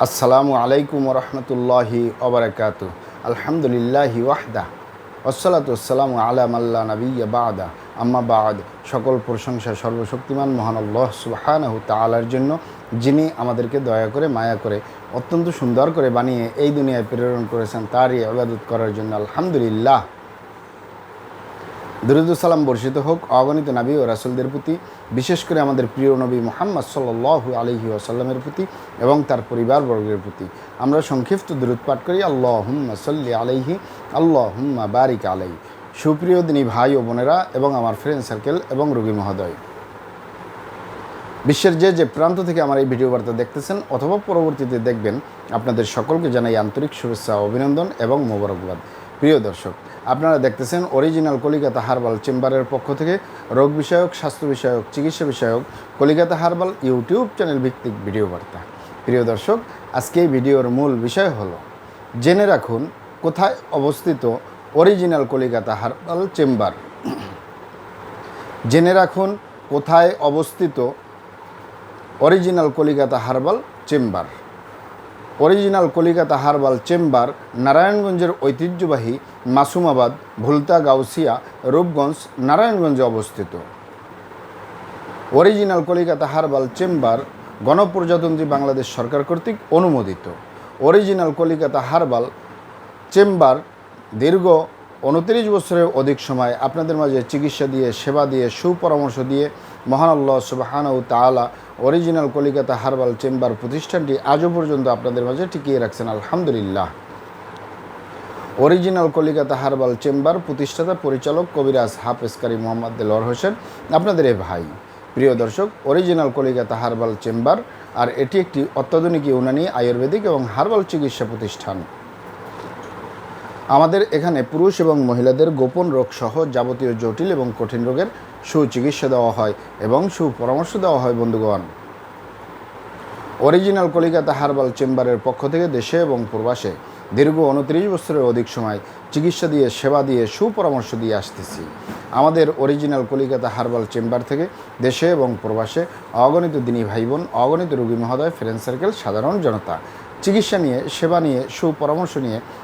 আসসালামু আলাইকুম রহমতুল্লাহি ওবরাকাত। আলহামদুলিল্লাহি ওয়াহদা। ওসলাত আসসালামু আলা মাল্লা নবী বাদা। আম্মা বাদ। সকল প্রশংসা সর্বশক্তিমান মহান আল্লাহ সুবহানাহু তাআলার জন্য, যিনি আমাদেরকে দয়া করে, মায়া করে, অত্যন্ত সুন্দর করে বানিয়ে এই দুনিয়ায় প্রেরণ করেছেন, তারই আবাদত করার জন্য আলহামদুলিল্লাহ। দরুদুসালাম বর্ষিত হোক অগণিত নাবী ও রাসুলদের প্রতি, বিশেষ করে আমাদের প্রিয় নবী মোহাম্মদ সাল্লু আলহি আসাল্লামের প্রতি এবং তার পরিবারবর্গের প্রতি। আমরা সংক্ষিপ্ত দূরত পাঠ করি আল্লাহ হুম্মা সল্লি আলাইহি আল্লাহ হুম্মা বারিক আলাই সুপ্রিয় দিনী ভাই ও বোনেরা এবং আমার ফ্রেন্ড সার্কেল এবং রুগী মহোদয় বিশ্বের যে যে প্রান্ত থেকে আমার এই ভিডিও বার্তা দেখতেছেন অথবা পরবর্তীতে দেখবেন, আপনাদের সকলকে জানাই আন্তরিক শুভেচ্ছা, অভিনন্দন এবং মোবারকবাদ। প্রিয় দর্শক, আপনারা দেখতেছেন অরিজিনাল কলিকাতা হার্বাল চেম্বারের পক্ষ থেকে রোগ বিষয়ক, স্বাস্থ্য বিষয়ক, চিকিৎসা বিষয়ক কলিকাতা হার্বাল ইউটিউব চ্যানেল ভিত্তিক ভিডিও বার্তা। প্রিয় দর্শক, আজকে এই ভিডিওর মূল বিষয় হলো, জেনে রাখুন কোথায় অবস্থিত অরিজিনাল কলিকাতা হার্বাল চেম্বার। জেনে রাখুন কোথায় অবস্থিত original Kolikata herbal chamber. Original Kolikata herbal chamber নারায়ণগঞ্জের ঐতিহ্যবাহী মাসুমাবাদ, ভুলতা গাউসিয়া, রূপগঞ্জ, নারায়ণগঞ্জে অবস্থিত। অরিজিনাল কলিকাতা হার্বাল চেম্বার গণপ্রজাতন্ত্রী বাংলাদেশ সরকার কর্তৃক অনুমোদিত। অরিজিনাল কলিকাতা হার্বাল চেম্বার দীর্ঘ উনত্রিশ বছরের অধিক সময় আপনাদের মাঝে চিকিৎসা দিয়ে, সেবা দিয়ে, সুপরামর্শ দিয়ে মহান আল্লাহ ও তালা অরিজিনাল কলিকাতা হার্বাল চেম্বার প্রতিষ্ঠানটি আজও পর্যন্ত আপনাদের মাঝে টিকিয়ে রাখছেন, আলহামদুলিল্লাহ। অরিজিনাল কলিকাতা হার্বাল চেম্বার প্রতিষ্ঠাতা পরিচালক কবিরাজ হাফেজকারী মোহাম্মদ দেলোয়ার হোসেন, আপনাদের এ ভাই। প্রিয় দর্শক, অরিজিনাল কলিকাতা হার্বাল চেম্বার আর এটি একটি অত্যাধুনিক ইউনানি আয়ুর্বেদিক এবং হার্বাল চিকিৎসা প্রতিষ্ঠান। আমাদের এখানে পুরুষ এবং মহিলাদের গোপন রোগ সহ যাবতীয় জটিল এবং কঠিন রোগের সুচিকিৎসা দেওয়া হয় এবং সুপরামর্শ দেওয়া হয়, বন্ধুগণ। অরিজিনাল কলিকাতা হার্বাল চেম্বারের পক্ষ থেকে দেশে এবং প্রবাসে দীর্ঘ উনত্রিশ বছরের অধিক সময় চিকিৎসা দিয়ে, সেবা দিয়ে, সুপরামর্শ দিয়ে আসতেছি। আমাদের অরিজিনাল কলিকাতা হার্বাল চেম্বার থেকে দেশে এবং প্রবাসে অগণিত দিনী ভাই বোন অগণিত রোগী মহোদয় ফ্রেন্ড সার্কেল সাধারণ জনতা। চিকিৎসা নিয়ে, সেবা নিয়ে, সুপরামর্শ নিয়ে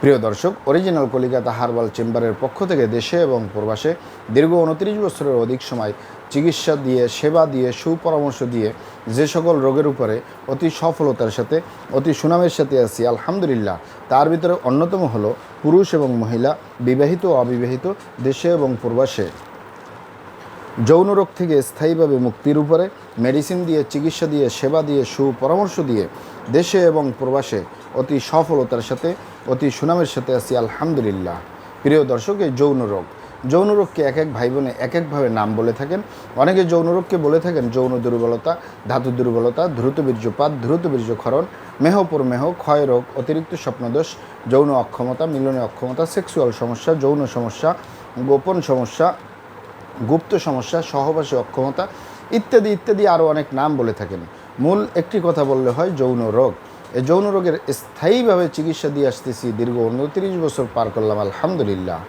প্রিয় দর্শক অরিজিনাল কলিকাতা হার্বাল চেম্বারের পক্ষ থেকে দেশে এবং প্রবাসে দীর্ঘ উনত্রিশ বছরের অধিক সময় চিকিৎসা দিয়ে, সেবা দিয়ে, সুপরামর্শ দিয়ে যে সকল রোগের উপরে অতি সফলতার সাথে, অতি সুনামের সাথে আছি, আলহামদুলিল্লাহ। তার ভিতরে অন্যতম হলো পুরুষ এবং মহিলা, বিবাহিত ও অবিবাহিত, দেশে এবং প্রবাসে। যৌন রোগ থেকে স্থায়ীভাবে মুক্তির উপরে মেডিসিন দিয়ে, চিকিৎসা দিয়ে, সেবা দিয়ে, সুপরামর্শ দিয়ে দেশে এবং প্রবাসে অতি সফলতার সাথে অতি সুনামের সাথে আছি, আলহামদুলিল্লাহ। প্রিয় দর্শক, এই যৌন রোগ। যৌন রোগকে এক এক ভাই বোনে এক একভাবে নাম বলে থাকেন। অনেকে যৌন রোগকে বলে থাকেন, যৌন দুর্বলতা, ধাতু দুর্বলতা, দ্রুত বীর্যপাত, দ্রুত বীর্যক্ষরণ মেহপুর মেহ, ক্ষয় রোগ, অতিরিক্ত স্বপ্নদোষ, যৌন অক্ষমতা, মিলনে অক্ষমতা, সেক্সুয়াল সমস্যা, যৌন সমস্যা, গোপন সমস্যা, গুপ্ত সমস্যা, সহবাসী অক্ষমতা ইত্যাদি ইত্যাদি আরও অনেক নাম বলে থাকেন। মূল একটি কথা বললে হয় যৌন রোগ। এই যৌন রোগের স্থায়ীভাবে চিকিৎসা দিয়ে আসতেছি দীর্ঘ উনত্রিশ বছর পার করলাম, আলহামদুলিল্লাহ।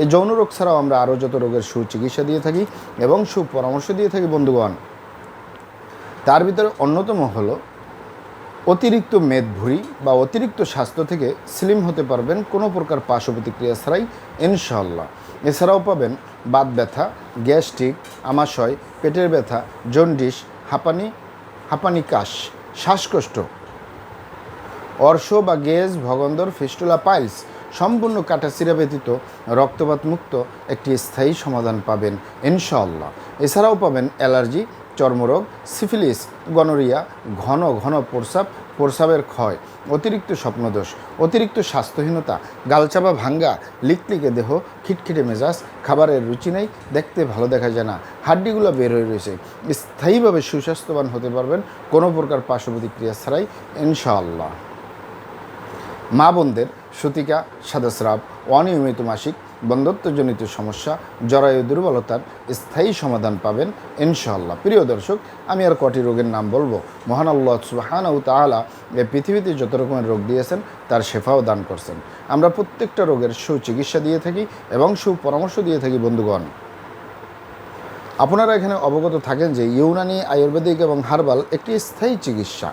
এই যৌন রোগ ছাড়াও আমরা আরও যত রোগের সুচিকিৎসা দিয়ে থাকি এবং সুপরামর্শ দিয়ে থাকি, বন্ধুগণ। তার ভিতরে অন্যতম হলো অতিরিক্ত মেদভুঁড়ি বা অতিরিক্ত স্বাস্থ্য থেকে স্লিম হতে পারবেন কোনো প্রকার পার্শ্ব প্রতিক্রিয়া ছাড়াই ইনশাল্লাহ এছাড়াও পাবেন বাত ব্যথা, গ্যাস্ট্রিক, আমাশয়, পেটের ব্যথা, জন্ডিস, হাঁপানি হাঁপানি কাশ, শ্বাসকষ্ট অর্শ বা গেজ, ভগন্দর, ফিস্টুলা, পাইলস সম্পূর্ণ কাটাচিরা ব্যতীত রক্তপাত মুক্ত একটি স্থায়ী সমাধান পাবেন, ইনশাআল্লাহ। এছাড়াও পাবেন অ্যালার্জি, চর্মরোগ, সিফিলিস, গনোরিয়া, ঘন ঘন প্রস্রাব প্রস্রাবের ক্ষয়, অতিরিক্ত স্বপ্নদোষ, অতিরিক্ত স্বাস্থ্যহীনতা, গালচাপা ভাঙ্গা, লিকলিকে দেহ, খিটখিটে মেজাজ, খাবারের রুচি নেই, দেখতে ভালো দেখা যায় না, হাড্ডিগুলো বের হয়ে রয়েছে। স্থায়ীভাবে সুস্বাস্থ্যবান হতে পারবেন, কোনো প্রকার পার্শ্ব প্রতিক্রিয়া ছাড়াই, ইনশাআল্লাহ। মা বোনদের সুতিকা, সাদাস্রাব, অনিয়মিত মাসিক বন্ধত্বজনিত সমস্যা, জরায়ু দুর্বলতার স্থায়ী সমাধান পাবেন ইনশাআল্লাহ। প্রিয় দর্শক, আমি আর কটি রোগের নাম বলব। মহান আল্লাহ সুবাহানাউ তাআলা এ পৃথিবীতে যত রকমের রোগ দিয়েছেন, তার শেফাও দান করছেন। আমরা প্রত্যেকটা রোগের সুচিকিৎসা দিয়ে থাকি এবং সুপরামর্শ দিয়ে থাকি, বন্ধুগণ। আপনারা এখানে অবগত থাকেন যে ইউনানি, আয়ুর্বেদিক এবং হার্বাল একটি স্থায়ী চিকিৎসা।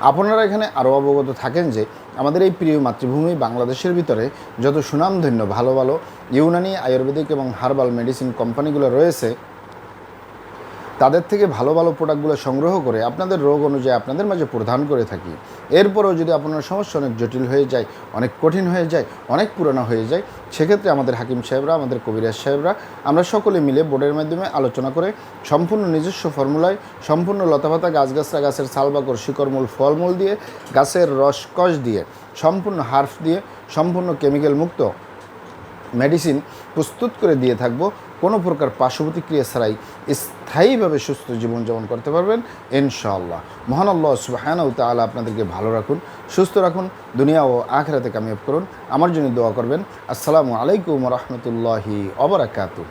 আপনারা এখানে আরও অবগত থাকেন যে আমাদের এই প্রিয় মাতৃভূমি বাংলাদেশের ভিতরে যত সুনামধন্য ভালো ভালো ইউনানি আয়ুর্বেদিক এবং হার্বাল মেডিসিন কোম্পানিগুলো রয়েছে তাদের থেকে ভালো ভালো প্রোডাক্টগুলো সংগ্রহ করে আপনাদের রোগ অনুযায়ী আপনাদের মাঝে প্রদান করে থাকি। এরপরেও যদি আপনার সমস্যা অনেক জটিল হয়ে যায়, অনেক কঠিন হয়ে যায়, অনেক পুরনো হয়ে যায়, সেক্ষেত্রে আমাদের হাকিম সাহেবরা, আমাদের কবিরাজ সাহেবরা, আমরা সকলে মিলে বোর্ডের মাধ্যমে আলোচনা করে সম্পূর্ণ নিজস্ব ফর্মুলায় সম্পূর্ণ লতাপাতা গাছগাছরা গাছের ছালবাকর শিকড়মূল, ফলমূল দিয়ে, গাছের রস রসকস দিয়ে, সম্পূর্ণ হার্ফ দিয়ে, সম্পূর্ণ কেমিক্যাল মুক্ত মেডিসিন প্রস্তুত করে দিয়ে থাকব। কোনো প্রকার পার্শ্ববর্তী ক্রিয়া ছাড়াই স্থায়ীভাবে সুস্থ জীবনযাপন করতে পারবেন, ইনশাআল্লাহ। মহান আল্লাহ সুবাহানাউ তালা আপনাদেরকে ভালো রাখুন, সুস্থ রাখুন, দুনিয়া ও আখরাতে কামিয়াব করুন। আমার জন্য দোয়া করবেন। আসসালামু আলাইকুম রহমতুল্লাহি অবরাকাতু